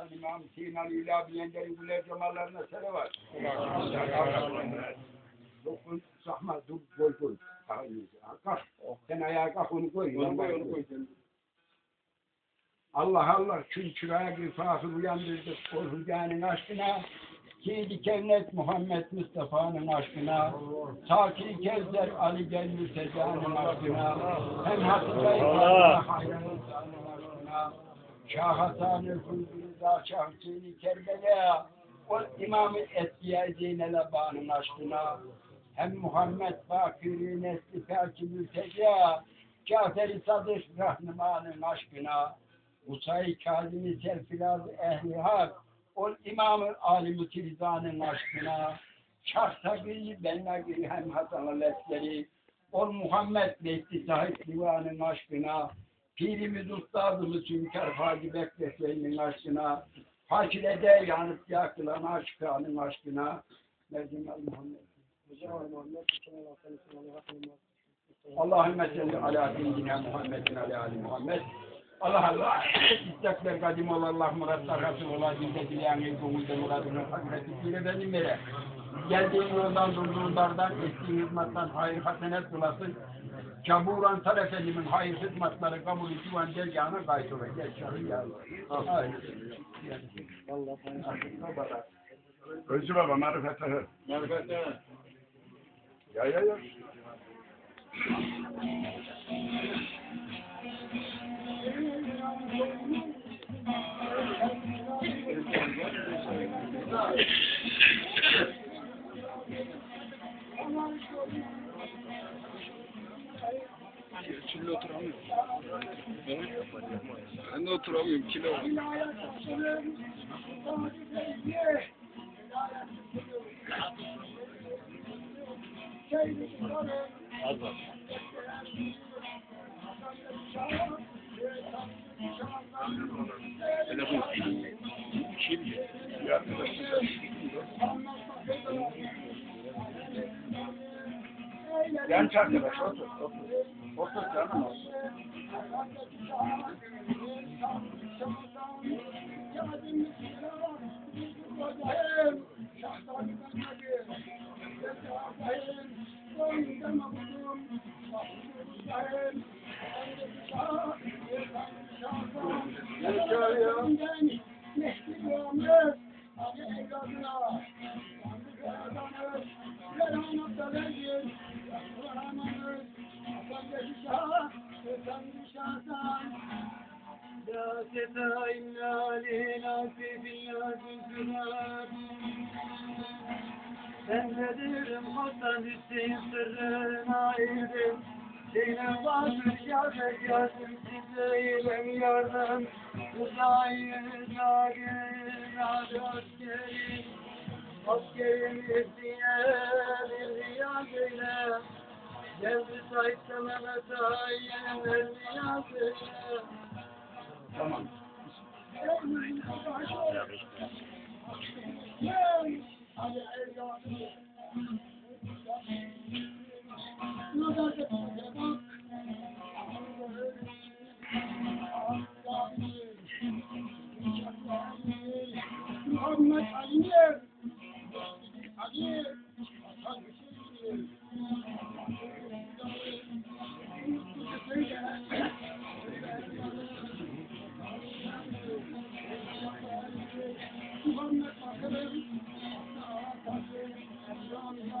Hasan İmam Hüseyin Ali İlah Biyender'in güler cemallarına sene var. Dokun, sahma, dur, koy, koy. Kalk, sen ayağa kalk onu koy. Onu koy, onu koy. Allah Allah, çünkü bir fakir uyandırdık. Hüdanenin aşkına, Seydi Kevnet Muhammed Mustafa'nın aşkına, Sakir Kevser Ali Gel Mürteza'nın aşkına, hem Hatırlayı Hayran'ın aşkına, Şah Hasan-ı Fuzul'da Şah Hüseyin Kerbela, o İmam-ı Etkiye Zeynel Aba'nın aşkına, hem Muhammed Bakir'i Nesli Felki Mürteza, Cafer-i Sadık Rahnuman'ın aşkına, Musay Kazım-ı Serfilaz Ehli Hak, o İmam-ı Alim-i Tirizan'ın aşkına, Şah Tabi Bennagiri hem Hasan-ı Lesleri, o Muhammed Bekti Sahip Divan'ın aşkına, Pirimiz Ustadımız Hünkar Hacı Bekleşlerinin aşkına, Hakire'de yanıp yakılan aşkının aşkına, Mercimek Muhammed. Allahümme salli ala seyyidina Muhammedin ala ali Muhammed. Allah Allah. İstekler kadim ol Allah muratlar hasıl ola dinde dileyen el gönülde muradını hakikati bile benim vere. Geldiğin yoldan durduğun dardan ettiğin hizmetten hayır hasenet bulasın. Caburan Efendim'in hayır hizmetleri kabul edilen dergahına kayıt ola. Gel çağır ya Allah. Hayır. Özcü baba marifete hır. Ya ya ya. Şimdi oturamıyorum. Ben de oturamıyorum. Kilo var. Telefon. Şimdi. Ya bir de Genç arkadaş otur. Otur. Otur canım otur. لا شفاء إلا لناس في الناس Ben dedirim Hasan Hüseyin sırrına erdim Senin vasır şafet yazım sizleylem yardım Uzayın nagin adı askerim Askerim istiye bir riyaz eyle Geldi sayıkta Mehmet Ayyen el riyaz eyle Tamam. Muhammed Evet.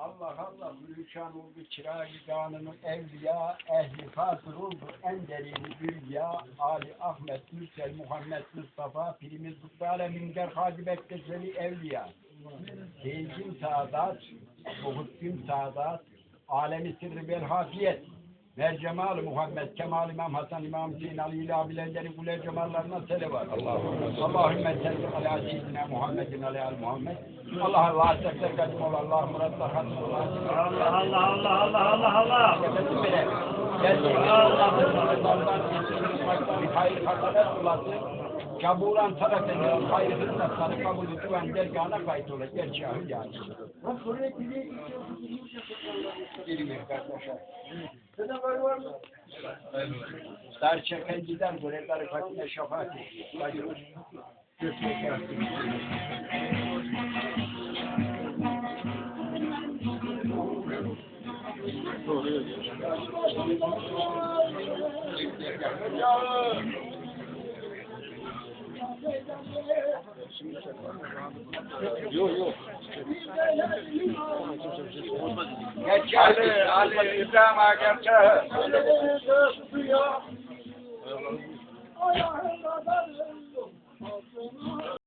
Allah Allah mülkan oldu çırağı kanunu evliya ehli fasıl oldu. En derini hülya Ali Ahmet Mürsel Muhammed Mustafa pirimiz Kutlu Alemin'den Hacı Bektaşveli evliya. Seyircim Saadat Muhuttin Saadat Alemi Sırrı Belhafiyet Mercemal Muhammed Kemal İmam Hasan İmam Hüseyin Ali ile abilenleri kule cemallarına selavat. Allahümme salli ala seyyidina Muhammedin aleyhi Muhammed. Allah'a vasıfta kadim ol. Allah'a muratlar hatim ol. Allah Allah Allah Allah Allah Allah. Efendim bile. Gerçekten Allah'ın hayır hakaret olası. Kaburan taraf edilen hayır hizmetleri kabul edilen dergahına kayıt olur. Gerçi ahı yani. Bilmiyorum kardeşler. Dar çeken gider buraya tarikatine şefaat ediyor. Hayır. Götürmek lazım. Yok yok. Geç Ali, İbrahim. Ayağında